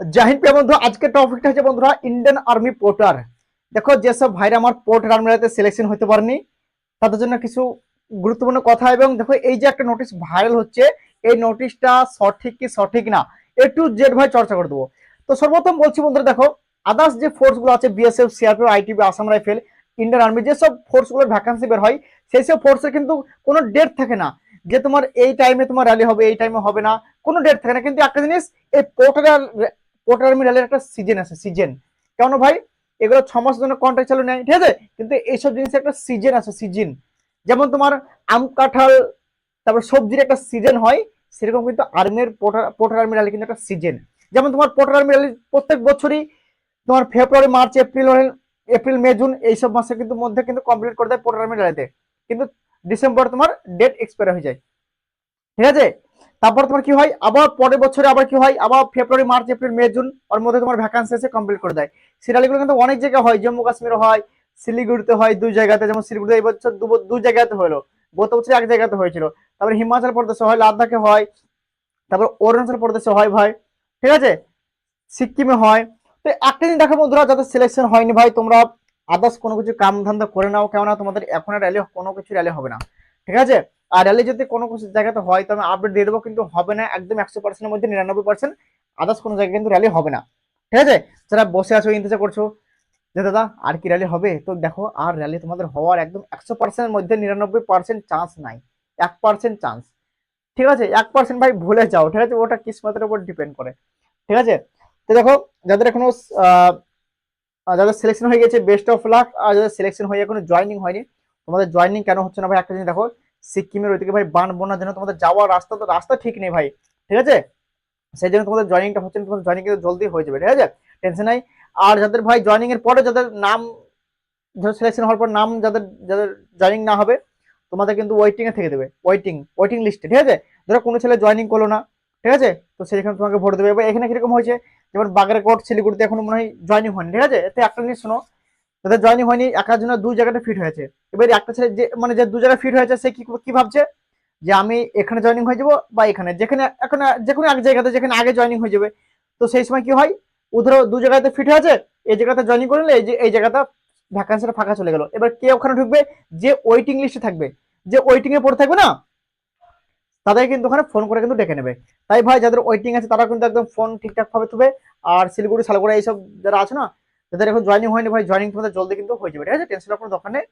জাহিন প্রিয় বন্ধু, আজকে টপিকটা হচ্ছে বন্ধুরা ইন্ডিয়ান আর্মি পোর্টার দেখো যেসব ভাইরা আমার পোর্টার আর্মিরাতে সিলেকশন হতে পারেনি, তাদের জন্য কিছু গুরুত্বপূর্ণ কথা এবং দেখো, এই যে একটা নোটিশ ভাইরাল হচ্ছে, এই নোটিশটা সঠিক কি সঠিক না, এ টু জেড ভাই চর্চা করে দেবো। তো সর্বপ্রথম বলছি বন্ধুরা, দেখো আদার্স যে ফোর্সগুলো আছে BSF CRP ITB Assam rifle Indian army যেসব ফোর্সগুলোর ভ্যাকান্সি বের হয়, সেই সব ফোর্সের কিন্তু কোনো ডেট থাকে না, যে তোমার এই টাইমে তোমার র্যালি হবে, এই টাইমে হবে না, কোনো ডেট থাকে না। কিন্তু একটা জিনিস, এই পোর্টার আর্মি র্যালির একটা সিজন আছে সিজন কেন ভাই, এগুলো ছ মাসের জন্য কন্ট্রাক্ট চালু নেয় ঠিক আছে? কিন্তু এইসব জিনিসের একটা সিজন আছে সিজন যেমন তোমার আম কাঁঠাল, তারপর সবজির একটা সিজন হয়, সেরকম কিন্তু আর্মির পোটার পোর্টার আর্মি কিন্তু একটা সিজন যেমন তোমার পোর্টার আর্মি প্রত্যেক বছরই তোমার February March April April May June এইসব মাসে কিন্তু মধ্যে কিন্তু কমপ্লিট করে দেয় পোর্টার আর্মি কিন্তু ডিসেম্বর তোমার ডেট এক্সপায়ার হয়ে যায়। ঠিক আছে? তারপর তোমার কি হয়? আবার পরের বছরে আবার কি হয়? আবার February March April May June ওর মধ্যে তোমার ভ্যাকান্সি এসে কমপ্লিট করে দেয়। সিরিয়ালগুলো কিন্তু অনেক জায়গায় হয়। জম্মু কাশ্মীর হয়, শিলিগুড়িতে হয় দুই জায়গাতে। যেমন শিলিগুড়িতে এই বছর দু জায়গাতে হলো। গত বছর এক জায়গাতে হয়েছিল। তারপরে হিমাচল প্রদেশে হয়, লাদাখে হয়, তারপর অরুণাচল প্রদেশে হয় ভাই। ঠিক আছে? সিকিমে হয়। তো একটা জিনিস দেখো বন্ধুরা, যাদের সিলেকশন হয়নি ভাই, তোমরা আদার্স কোনো কিছু কাম ধান্দা করে নাও। কেননা তোমাদের এখন র্যালি কোনো কিছু র্যালি হবে না। ঠিক আছে? আর র্যালি যদি কোনো কিছু জায়গাতে হয়, তো আমি আপডেট দিয়ে দেবো, কিন্তু হবে না, একদম একশো পার্সেন্টের মধ্যে নিরানব্বই পার্সেন্ট আদার্স কোনো জায়গায় কিন্তু র্যালি হবে না। ঠিক আছে? যারা বসে আছো ইন্তজার করছ, যে দাদা, আর কি র্যালি হবে? তো দেখো, আর র্যালি তোমাদের হওয়ার একদম একশো পার্সেন্টের মধ্যে নিরানব্বই পার্সেন্ট চান্স নাই। এক পার্সেন্ট চান্স ঠিক আছে? এক পার্সেন্ট ভাই ভুলে যাও। ঠিক আছে? ওটা কিসমতের উপর ডিপেন্ড করে। ঠিক আছে? তো দেখো, যাদের এখনও যাদের সিলেকশন হয়ে গেছে বেস্ট অফ লাক আর যাদের সিলেকশন হয়ে এখনও জয়নিং হয়নি, তোমাদের জয়নিং কেন হচ্ছে না ভাই? একটা জিনিস দেখো সিকিমের ওইদিকে ভাই বান বন্যার জন্য তোমাদের যাওয়ার রাস্তা তো, রাস্তা ঠিক নেই ভাই, ঠিক আছে? সেই জন্য তোমাদের জয়নিংটা হচ্ছে তোমাদের জয়নিং কিন্তু জলদি হয়ে যাবে, ঠিক আছে? টেনশন নাই। আর যাদের ভাই জয়নিং এর পরে যাদের নাম ধরো সিলেকশন হওয়ার পর নাম যাদের যাদের জয়নিং না হবে, তোমাদের কিন্তু ওয়েটিং এ থেকে দেবে ওয়েটিং ওয়েটিং লিস্টে ঠিক আছে? ধরো কোনো ছেলে জয়নিং করল না, ঠিক আছে? তো সেখানে তোমাকে ভোট দেবে, এবার এখানে কীরকম হয়েছে? যেমন বাগেরকোট শিলিগুড়িতে এখনও মনে হয় জয়নিং হয়নি, ঠিক আছে? এতে একটা জিনিস শোনো যাদের জয়নিং হয়নি একার জন্য দুই জায়গাটা ফিট হয়েছে। এবার একটা ছেলে যে মানে যে দু জায়গায় ফিট হয়েছে, সে কি কি ভাবছে? যে আমি এখানে জয়নিং হয়ে যাব বা এখানে, যেখানে, এখন যে কোনো এক জায়গাতে, যেখানে আগে জয়নিং হয়ে যাবে। তো সেই সময় কি হয়? ও ধরো দু জায়গাতে ফিট হয়েছে, এই জায়গাতে জয়নিং করে নিলে এই যে, এই জায়গাটা ভ্যাকান্সিটা ফাঁকা চলে গেল। এবার কে ওখানে ঢুকবে? যে ওয়েটিং লিস্টে থাকবে। যে ওয়েটিং এ পড়ে থাকবে না? তাদের কিন্তু ওখানে ফোন করে কিন্তু ডেকে নেবে। তাই ভাই, যাদের ওয়েটিং আছে তারা কিন্তু একদম ফোন ঠিকঠাক ভাবে তুবে আর শিলিগুড়ি, শালগড়া এইসব যারা আছে না যাদের এখন জয়নিং হয়নি ভাই জয়নিং তোমাদের জলদি কিন্তু হয়ে যাবে, ঠিক আছে? টেনশন কোনো দরকার নেই,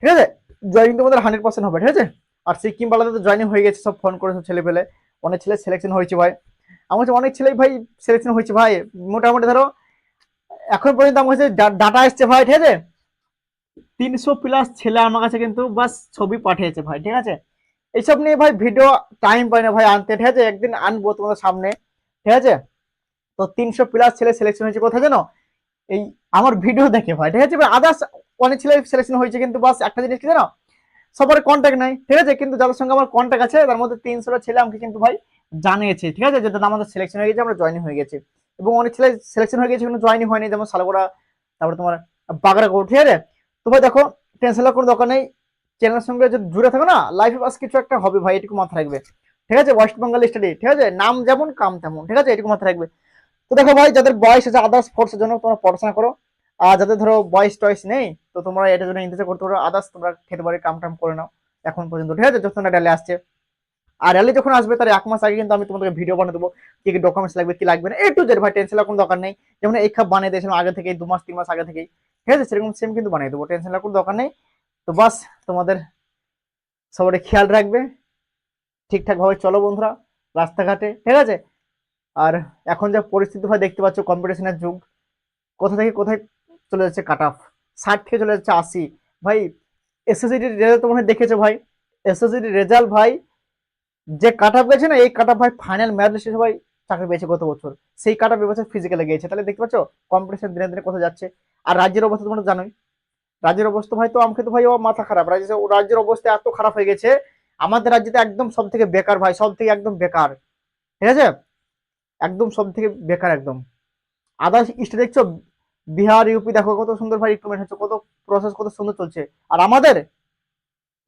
ঠিক আছে? জয়নিং তোমাদের হান্ড্রেড পার্সেন্ট হবে, ঠিক আছে? আর সিকিম বালাতে তো জয়নিং হয়ে গেছে, সব ফোন করে সব ছেলে পেলে অনেক ছেলে সিলেকশন হয়েছে ভাই। আমার কাছে অনেক ছেলেই ভাই সিলেকশন হয়েছে ভাই, মোটামুটি ধরো, এখন পর্যন্ত আমার কাছে ডাটা এসছে ভাই, ঠিক আছে? তিনশো প্লাস ছেলে আমার কাছে কিন্তু বাস ছবি পাঠিয়েছে ভাই, ঠিক আছে? এইসব নিয়ে ভাই ভিডিও টাইম পাই না ভাই আনতে, ঠিক আছে? একদিন আনব তোমাদের সামনে, ঠিক আছে? তো তিনশো প্লাস ছেলে সিলেকশন হয়েছে কোথায় জানো? এই আমার ভিডিও দেখে ভাই, ঠিক আছে? আদার্স অনেক ছেলে সিলেকশন হয়েছে কিন্তু বাস একটা জিনিস কি জানো? সবার কন্ট্যাক্ট নাই, ঠিক আছে? কিন্তু যাদের সঙ্গে আমার কন্ট্যাক্ট আছে, তার মধ্যে তিনশোটা ছেলে আমাকে কিন্তু ভাই জানিয়েছে, ঠিক আছে? যে দাদা আমাদের সিলেকশন হয়ে গেছে, আমরা জয়েনিং হয়ে গেছে। এবং অনেক ছেলে সিলেকশন হয়ে গেছে, কিন্তু জয়েনিং হয়নি। যেমন সালগোড়া তারপরে তোমার বাগড়াকোট ঠিক আছে? তো ভাই দেখো টেনশন কোনো দরকার নেই। চ্যানেলের সঙ্গে যদি জুড়ে থাকো না লাইফে বাস কিছু একটা হবে ভাই, এটুকু মাথায় রাখবে। ঠিক আছে? ওয়েস্ট বেঙ্গল স্টাডি ঠিক আছে? নাম যেমন, কাম তেমন, ঠিক আছে? এটুকু মাথায় রাখবে। তো দেখো ভাই, যাদের বয়স আছে আদার্স ফোর্সের জন্য তোমরা পড়াশোনা করো। আর যাদের ধরো বয়স টয়স নেই, তো তোমরা এটার জন্য ইন্তজার করতে পারো। আদার্স তোমরা খেতে পারি, কাম টাম করে নাও। এখন পর্যন্ত, ঠিক আছে? যখন র্যালি আসছে। আর র্যালি যখন আসবে, তার এক মাস আগে কিন্তু আমি তোমাদেরকে ভিডিও বানিয়ে দেবো। কি কি ডকুমেন্টস লাগবে, কি লাগবে না এ টু জেড ভাই টেনশন কোনো দরকার নেই। যেমন এই খাপ বানিয়ে দিয়েছিলাম আগে থেকে দু মাস, তিন মাস আগে থেকেই। ঠিক আছে? সেরকম সেম কিন্তু বানিয়ে দেবো টেনশন কোনো দরকার নেই। তো বাস, তোমাদের সবাই খেয়াল রাখবে। ঠিকঠাকভাবে চলো বন্ধুরা, রাস্তাঘাটে, ঠিক আছে? আর এখন যা পরিস্থিতি ভাই দেখতে পাচ্ছ কম্পিটিশনের যুগ। কোথা থেকে কোথায় চলে যাচ্ছে কাট অফ ষাট থেকে চলে যাচ্ছে আশি। ভাই এসএসসিটির রেজাল্ট তোমরা দেখেছ ভাই? এসএসসিটির রেজাল্ট ভাই, যে কাট অফ গেছে না, এই কাট অফ ভাই ফাইনাল ম্যাচ লিস্টে সবাই চাকরি পেয়েছে গত বছর। সেই কাট অফ এবছর ফিজিক্যালে গিয়েছে। তাহলে দেখতে পাচ্ছ কম্পিটিশন দিনে দিনে কোথায় যাচ্ছে? আর রাজ্যের অবস্থা তোমরা জানোই। রাজ্যের অবস্থা ভাই তো আমাকে তো ভাই ও মাথা খারাপ। রাজ্যে রাজ্যের অবস্থা এত খারাপ হয়ে গেছে, আমাদের রাজ্যতে একদম সব থেকে বেকার ভাই সব থেকে একদম বেকার। ঠিক আছে? একদম সব থেকে বেকার একদম। আদার্স স্টেট দেখছ, বিহার ইউপি দেখো কত সুন্দর ভাই রিক্রুটমেন্ট হচ্ছে, কত প্রসেস কত সুন্দর চলছে। আর আমাদের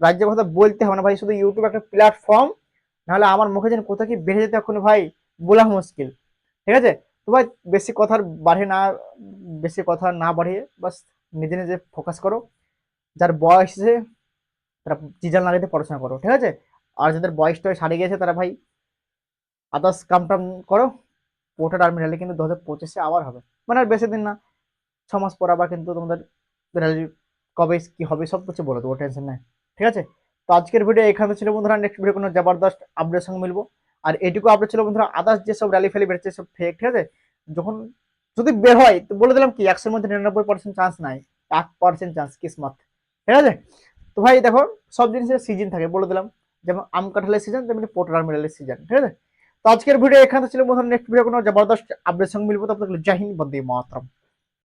রাজ্যের কথা বলতে হবে না ভাই, শুধু ইউটিউব একটা প্ল্যাটফর্ম নাহলে আমার মুখে যেন কোথাও কি বেড়ে যেতে এখন ভাই, বলা মুশকিল। ঠিক আছে? তো ভাই, বেশি কথার বাড়ে না, বেশি কথা না বাড়িয়ে, বাস নিজে নিজে ফোকাস করো। যার বয়স আছে তারা চিজাল লাগাইতে পড়াশোনা করো, ঠিক আছে? আর যাদের বয়সটা সারিয়ে গেছে, তারা ভাই আদার্স কাম টাম করো। আর্মি র্যালি কিন্তু দু হাজার পঁচিশে আবার হবে। মানে আর বেশি দিন না, ছ মাস পর আবার কিন্তু তোমাদের র্যালি কবে কি হবে সব কিছু বলে দেবো টেনশন নাই। ঠিক আছে? তো আজকের ভিডিও এখানে ছিল বন্ধুরা নেক্সট ভিডিও কোনো জবরদস্ত আপডেট সঙ্গে মিলবো। আর এটুকু আপডেট ছিল বন্ধুরা আদার্স যেসব র্যালি ফ্যালি বেরোচ্ছে সব ফেক ঠিক আছে? যখন যদি বের হয়, তো বলে দিলাম কি, একশোর মধ্যে নিরানব্বই পার্সেন্ট চান্স নাই, এক পার্সেন্ট চান্স কিসমত। ঠিক আছে? তো ভাই দেখো, সব জিনিসের সিজন থাকে, বলে দিলাম। যেমন আম কাঁঠালের সিজন তেমনি পোটার মিলালের সিজন ঠিক আছে? আজকের ভিডিও এখানে ছিল। বন্ধুরা নেক্সট ভিডিও কোনো জবরদস্ত আপডেট সঙ্গে মিলবো। তো আপনাদের জাহিন বন্দে মাতরম।